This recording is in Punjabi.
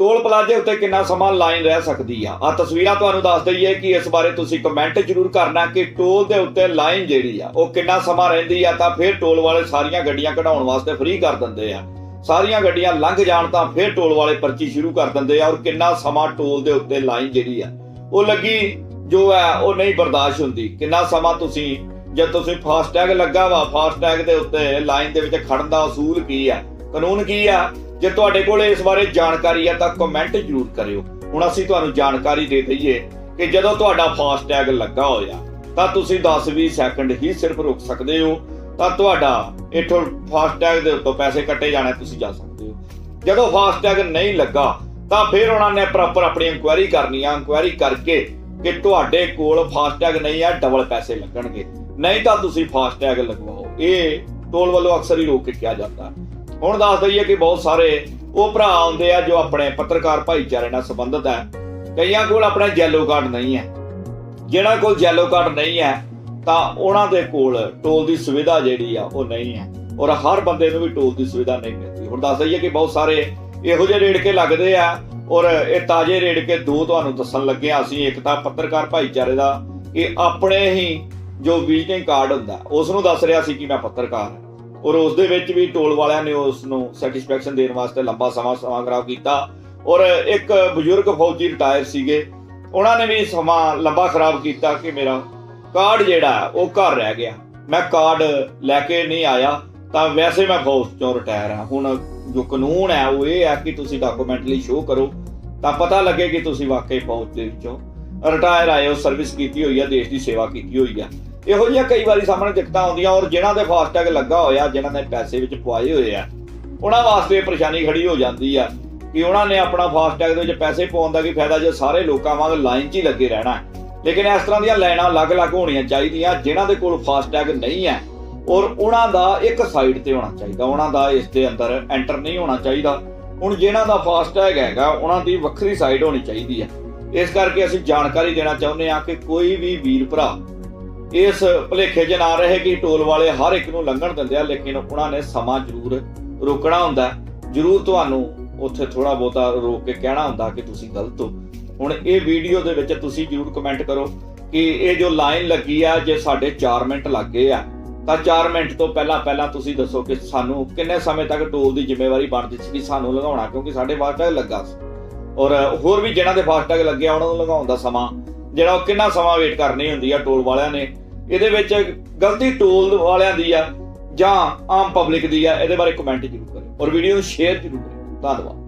ਟੋਲ ਪਲਾਜ਼ੇ ਉੱਤੇ ਕਿੰਨਾ ਸਮਾਂ ਲਾਈਨ ਰਹਿ ਸਕਦੀ ਆ? ਆ ਤਸਵੀਰਾਂ ਤੁਹਾਨੂੰ ਦੱਸ ਦਈਏ ਕਿ ਇਸ ਬਾਰੇ ਤੁਸੀਂ ਕਮੈਂਟ ਜ਼ਰੂਰ ਕਰਨਾ ਕਿ ਟੋਲ ਦੇ ਉੱਤੇ ਲਾਈਨ ਜਿਹੜੀ ਆ, ਉਹ ਕਿੰਨਾ ਸਮਾਂ ਰਹਿੰਦੀ ਆ ਤਾਂ ਫਿਰ ਟੋਲ ਵਾਲੇ ਸਾਰੀਆਂ ਗੱਡੀਆਂ ਕਢਾਉਣ ਵਾਸਤੇ ਫ੍ਰੀ ਕਰ ਦਿੰਦੇ ਆ। ਸਾਰੀਆਂ ਗੱਡੀਆਂ ਲੰਘ ਜਾਣ ਤਾਂ ਫਿਰ ਟੋਲ ਵਾਲੇ ਪਰਚੀ ਸ਼ੁਰੂ ਕਰ ਦਿੰਦੇ ਆ ਔਰ ਕਿੰਨਾ ਸਮਾਂ ਟੋਲ ਦੇ ਉੱਤੇ ਲਾਈਨ ਜਿਹੜੀ ਆ, ਉਹ ਲੱਗੀ ਜੋ ਹੈ ਉਹ ਨਹੀਂ ਬਰਦਾਸ਼ਤ ਹੁੰਦੀ। ਕਿੰਨਾ ਸਮਾਂ ਤੁਸੀਂ ਜੇ ਤੁਸੀਂ ਫਾਸਟੈਗ ਲੱਗਾ ਵਾ, ਫਾਸਟੈਗ ਦੇ ਉੱਤੇ ਲਾਈਨ ਦੇ ਵਿੱਚ ਖੜਨ ਦਾ ਅਸੂਲ ਕੀ ਆ? ਕਾਨੂੰਨ ਕੀ ਆ? ਜੇ ਤੁਹਾਡੇ ਕੋਲ ਇਸ ਬਾਰੇ ਜਾਣਕਾਰੀ ਆ, ਤਾਂ ਕਮੈਂਟ ਜ਼ਰੂਰ ਕਰਿਓ। ਹੁਣ ਅਸੀਂ ਤੁਹਾਨੂੰ ਜਾਣਕਾਰੀ ਦੇ ਦਈਏ ਕਿ ਜਦੋਂ ਤੁਹਾਡਾ ਫਾਸਟੈਗ ਲੱਗਾ ਹੋਇਆ, ਤਾਂ ਤੁਸੀਂ 10-20 ਸੈਕਿੰਡ ਹੀ ਸਿਰਫ ਰੁਕ ਸਕਦੇ ਹੋ। ਤਾਂ ਤੁਹਾਡਾ ਇਥੋਂ ਫਾਸਟੈਗ ਦੇ ਉੱਤੋਂ ਪੈਸੇ ਕੱਟੇ ਜਾਣੇ, ਤੁਸੀਂ ਜਾ ਸਕਦੇ ਹੋ। ਜਦੋਂ ਫਾਸਟੈਗ ਨਹੀਂ ਲੱਗਾ, ਤਾਂ ਫਿਰ ਉਹਨਾਂ ਨੇ ਪ੍ਰੋਪਰ ਆਪਣੀ ਇਨਕੁਆਇਰੀ ਕਰਨੀ ਆ। ਇਨਕੁਆਇਰੀ ਕਰਕੇ ਕਿ ਤੁਹਾਡੇ ਕੋਲ ਫਾਸਟੈਗ ਨਹੀਂ ਆ ਡਬਲ ਪੈਸੇ ਲੱਗਣਗੇ। ਨਹੀਂ ਤਾਂ ਤੁਸੀਂ ਫਾਸਟੈਗ ਲਗਵਾਓ। ਇਹ ਟੋਲ ਵੱਲੋਂ ਅਕਸਰ ਹੀ ਰੋਕ ਕੇ ਕਿਹਾ ਜਾਂਦਾ। ਹੁਣ ਦੱਸ ਦਈਏ ਕਿ ਬਹੁਤ ਸਾਰੇ ਉਹ ਭਰਾ ਆਉਂਦੇ ਆ ਜੋ ਆਪਣੇ ਪੱਤਰਕਾਰ ਭਾਈਚਾਰੇ ਨਾਲ ਸੰਬੰਧਿਤ ਹੈ ਕਈਆਂ ਕੋਲ ਆਪਣਾ ਜੈਲੋ ਕਾਰਡ ਨਹੀਂ ਹੈ ਜਿਹਨਾਂ ਕੋਲ ਜੈਲੋ ਕਾਰਡ ਨਹੀਂ ਹੈ ਤਾਂ ਉਹਨਾਂ ਦੇ ਕੋਲ ਟੋਲ ਦੀ ਸੁਵਿਧਾ ਜਿਹੜੀ ਆ, ਉਹ ਨਹੀਂ ਹੈ ਔਰ ਹਰ ਬੰਦੇ ਨੂੰ ਵੀ ਟੋਲ ਦੀ ਸੁਵਿਧਾ ਨਹੀਂ ਮਿਲਦੀ। ਹੁਣ ਦੱਸ ਦਈਏ ਕਿ ਬਹੁਤ ਸਾਰੇ ਇਹੋ ਜਿਹੇ ਰੇੜਕੇ ਲੱਗਦੇ ਆ, ਔਰ ਇਹ ਤਾਜ਼ੇ ਰੇੜਕੇ ਦੋ ਤੁਹਾਨੂੰ ਦੱਸਣ ਲੱਗੇ ਆ ਅਸੀਂ। ਇੱਕ ਤਾਂ ਪੱਤਰਕਾਰ ਭਾਈਚਾਰੇ ਦਾ, ਇਹ ਆਪਣੇ ਹੀ ਜੋ ਵਿਜ਼ਿਟਿੰਗ ਕਾਰਡ ਹੁੰਦਾ ਉਸ ਨੂੰ ਦੱਸ ਰਿਹਾ ਸੀ ਕਿ ਮੈਂ ਪੱਤਰਕਾਰ ਹਾਂ। ਔਰ ਉਸ ਦੇ ਵਿੱਚ ਵੀ ਟੋਲ ਵਾਲਿਆਂ ਨੇ ਉਸ ਨੂੰ ਸੈਟੀਸਫੈਕਸ਼ਨ ਦੇਣ ਵਾਸਤੇ ਲੰਬਾ ਸਮਾਂ ਸਮਾਂ ਖਰਾਬ ਕੀਤਾ। ਔਰ ਇੱਕ ਬਜ਼ੁਰਗ ਫੌਜੀ ਰਿਟਾਇਰ ਸੀਗੇ। ਉਹਨਾਂ ਨੇ ਵੀ ਸਮਾਂ ਲੰਬਾ ਖਰਾਬ ਕੀਤਾ ਕਿ ਮੇਰਾ ਕਾਰਡ ਜਿਹੜਾ ਹੈ, ਉਹ ਘਰ ਰਹਿ ਗਿਆ। ਮੈਂ ਕਾਰਡ ਲੈ ਕੇ ਨਹੀਂ ਆਇਆ ਤਾਂ ਵੈਸੇ ਮੈਂ ਫੌਜ ਚੋਂ ਰਿਟਾਇਰ ਹਾਂ। ਹੁਣ ਜੋ ਕਾਨੂੰਨ ਹੈ ਉਹ ਇਹ ਹੈ ਕਿ ਤੁਸੀਂ ਡਾਕੂਮੈਂਟਲੀ ਸ਼ੋਅ ਕਰੋ ਤਾਂ ਪਤਾ ਲੱਗੇ ਕਿ ਤੁਸੀਂ ਵਾਕਈ ਫੌਜ ਦੇ ਵਿੱਚੋਂ ਰਿਟਾਇਰ ਆਏ ਹੋ ਸਰਵਿਸ ਕੀਤੀ ਹੋਈ ਹੈ ਦੇਸ਼ ਦੀ ਸੇਵਾ ਕੀਤੀ ਹੋਈ ਹੈ। ਇਹੋ ਜਿਹੀਆਂ ਕਈ ਵਾਰੀ ਸਾਹਮਣੇ ਦਿੱਕਤਾਂ ਆਉਂਦੀਆਂ ਔਰ ਜਿਨ੍ਹਾਂ ਦੇ ਫਾਸਟੈਗ ਲੱਗਾ ਹੋਇਆ, ਜਿਨ੍ਹਾਂ ਨੇ ਪੈਸੇ ਵਿੱਚ ਪਵਾਏ ਹੋਏ ਆ, ਉਹਨਾਂ ਵਾਸਤੇ ਪਰੇਸ਼ਾਨੀ ਖੜੀ ਹੋ ਜਾਂਦੀ ਆ ਕਿ ਉਹਨਾਂ ਨੇ ਆਪਣਾ ਫਾਸਟੈਗ ਦੇ ਵਿੱਚ ਪੈਸੇ ਪਾਉਣ ਦਾ ਕੀ ਫਾਇਦਾ ਜੇ ਸਾਰੇ ਲੋਕਾਂ ਵਾਂਗ ਲਾਈਨ 'ਚ ਹੀ ਲੱਗੇ ਰਹਿਣਾ ਲੇਕਿਨ ਇਸ ਤਰ੍ਹਾਂ ਦੀਆਂ ਲਾਈਨਾਂ ਅਲੱਗ-ਅਲੱਗ ਹੋਣੀਆਂ ਚਾਹੀਦੀਆਂ, ਜਿਨ੍ਹਾਂ ਦੇ ਕੋਲ ਫਾਸਟੈਗ ਨਹੀਂ ਹੈ ਔਰ ਉਹਨਾਂ ਦਾ ਇੱਕ ਸਾਈਡ ਤੇ ਹੋਣਾ ਚਾਹੀਦਾ, ਉਹਨਾਂ ਦਾ ਇਸ ਦੇ ਅੰਦਰ ਐਂਟਰ ਨਹੀਂ ਹੋਣਾ ਚਾਹੀਦਾ। ਹੁਣ ਜਿਨ੍ਹਾਂ ਦਾ ਫਾਸਟੈਗ ਹੈਗਾ, ਉਹਨਾਂ ਦੀ ਵੱਖਰੀ ਸਾਈਡ ਹੋਣੀ ਚਾਹੀਦੀ ਹੈ। ਇਸ ਕਰਕੇ ਅਸੀਂ ਜਾਣਕਾਰੀ ਦੇਣਾ ਚਾਹੁੰਦੇ ਹਾਂ ਕਿ ਕੋਈ ਵੀ ਵੀਰ ਭਰਾ ਇਸ ਭਲੇਖੇ 'ਚ ਨਾ ਰਹੇ ਕਿ ਟੋਲ ਵਾਲੇ ਹਰ ਇੱਕ ਨੂੰ ਲੰਘਣ ਦਿੰਦੇ ਆ, ਲੇਕਿਨ ਉਹਨਾਂ ਨੇ ਸਮਾਂ ਜ਼ਰੂਰ ਰੋਕਣਾ ਹੁੰਦਾ ਜ਼ਰੂਰ ਤੁਹਾਨੂੰ ਉੱਥੇ ਥੋੜਾ ਬਹੁਤਾ ਰੋਕ ਕੇ ਕਹਿਣਾ ਹੁੰਦਾ ਕਿ ਤੁਸੀਂ ਗਲਤ ਹੋ। ਹੁਣ ਇਹ ਵੀਡੀਓ ਦੇ ਵਿੱਚ ਤੁਸੀਂ ਜ਼ਰੂਰ ਕਮੈਂਟ ਕਰੋ ਕਿ ਇਹ ਜੋ ਲਾਈਨ ਲੱਗੀ ਆ, ਜੇ ਸਾਡੇ 4 ਮਿੰਟ ਲੱਗ ਗਏ ਆ, ਤਾਂ 4 ਮਿੰਟ ਤੋਂ ਪਹਿਲਾਂ ਪਹਿਲਾਂ ਤੁਸੀਂ ਦੱਸੋ ਕਿ ਸਾਨੂੰ ਕਿੰਨੇ ਸਮੇਂ ਤੱਕ ਟੋਲ ਦੀ ਜ਼ਿੰਮੇਵਾਰੀ ਬਣਦੀ ਸੀ ਕਿ ਸਾਨੂੰ ਲਗਾਉਣਾ ਕਿਉਂਕਿ ਸਾਡੇ ਫਾਸਟੈਗ ਲੱਗਾ ਸੀ। ਔਰ ਹੋਰ ਵੀ ਜਿਹਨਾਂ ਦੇ ਫਾਸਟੈਗ ਲੱਗਿਆ, ਉਹਨਾਂ ਨੂੰ ਲਗਾਉਣ ਦਾ ਸਮਾਂ ਜਿਹੜਾ ਉਹ ਕਿੰਨਾ ਸਮਾਂ ਵੇਟ ਕਰਨੀ ਹੁੰਦੀ ਆ ਟੋਲ ਵਾਲਿਆਂ ਨੇ, ਇਹਦੇ ਵਿੱਚ ਗਲਤੀ ਟੋਲ ਵਾਲਿਆਂ ਦੀ ਆ ਜਾਂ ਆਮ ਪਬਲਿਕ ਦੀ ਆ, ਇਹਦੇ ਬਾਰੇ ਕਮੈਂਟ ਜ਼ਰੂਰ ਕਰਿਓ। ਔਰ ਵੀਡੀਓ ਨੂੰ ਸ਼ੇਅਰ ਜ਼ਰੂਰ ਕਰਿਓ। ਧੰਨਵਾਦ।